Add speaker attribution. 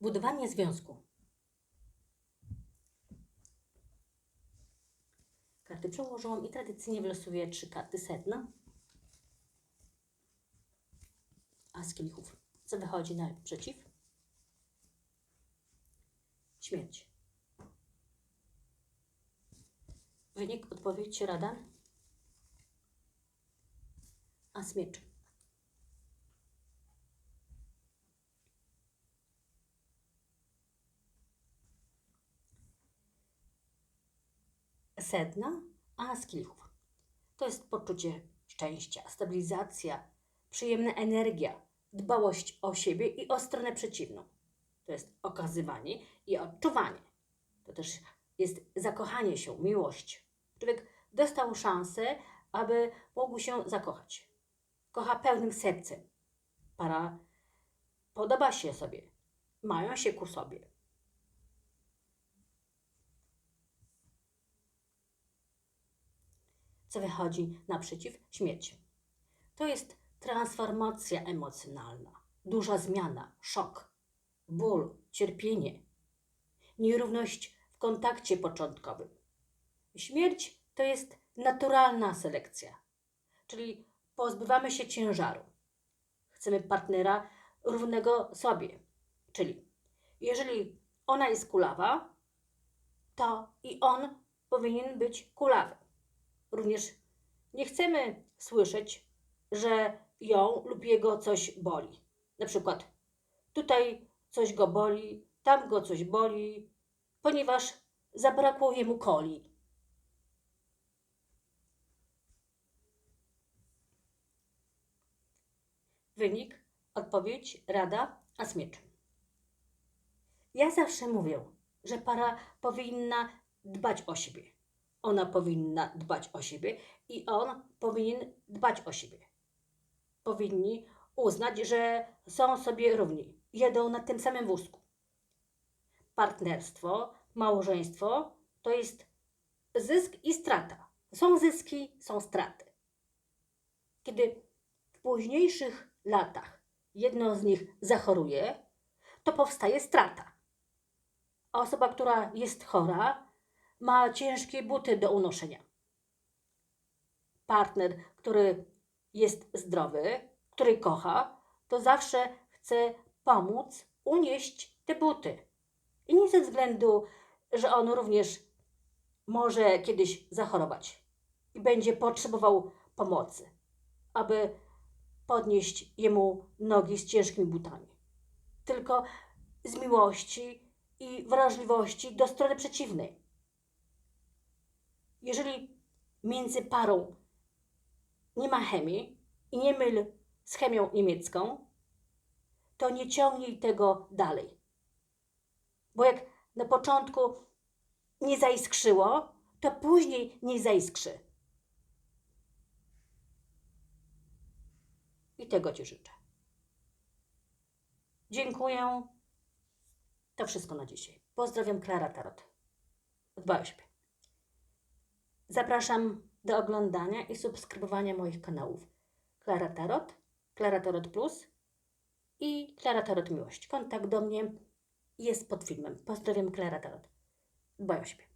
Speaker 1: Budowanie związku. Karty przełożyłam i tradycyjnie wylosuję trzy karty sedna. A z kielichów. Co wychodzi naprzeciw? Śmierć. Wynik, odpowiedź, rada. A z mieczy. Sedna, a z kielichów. To jest poczucie szczęścia, stabilizacja, przyjemna energia, dbałość o siebie i o stronę przeciwną. To jest okazywanie i odczuwanie. To też jest zakochanie się, miłość. Człowiek dostał szansę, aby mógł się zakochać. Kocha pełnym sercem. Para podoba się sobie, mają się ku sobie. Co wychodzi naprzeciw śmierci. To jest transformacja emocjonalna, duża zmiana, szok, ból, cierpienie, nierówność w kontakcie początkowym. Śmierć to jest naturalna selekcja, czyli pozbywamy się ciężaru. Chcemy partnera równego sobie, czyli jeżeli ona jest kulawa, to i on powinien być kulawy. Również nie chcemy słyszeć, że ją lub jego coś boli. Na przykład tutaj coś go boli, tam go coś boli, ponieważ zabrakło jemu coli. Wynik, odpowiedź, rada, a z mieczem. Ja zawsze mówię, że para powinna dbać o siebie ona powinna dbać o siebie i on powinien dbać o siebie. Powinni uznać, że są sobie równi, jedą na tym samym wózku. Partnerstwo, małżeństwo to jest zysk i strata. Są zyski, są straty. Kiedy w późniejszych latach jedno z nich zachoruje, to powstaje strata. A osoba, która jest chora, ma ciężkie buty do unoszenia. Partner, który jest zdrowy, który kocha, to zawsze chce pomóc unieść te buty. I nie ze względu, że on również może kiedyś zachorować i będzie potrzebował pomocy, aby podnieść jemu nogi z ciężkimi butami. Tylko z miłości i wrażliwości do strony przeciwnej. Jeżeli między parą nie ma chemii i nie myl z chemią niemiecką, to nie ciągnij tego dalej. Bo jak na początku nie zaiskrzyło, to później nie zaiskrzy. I tego Ci życzę. Dziękuję. To wszystko na dzisiaj. Pozdrawiam, Klara Tarot. Dbaj o siebie. Zapraszam do oglądania i subskrybowania moich kanałów. Klara Tarot, Klara Tarot Plus i Klara Tarot Miłość. Kontakt do mnie jest pod filmem. Pozdrawiam, Klara Tarot. Dbaj o siebie.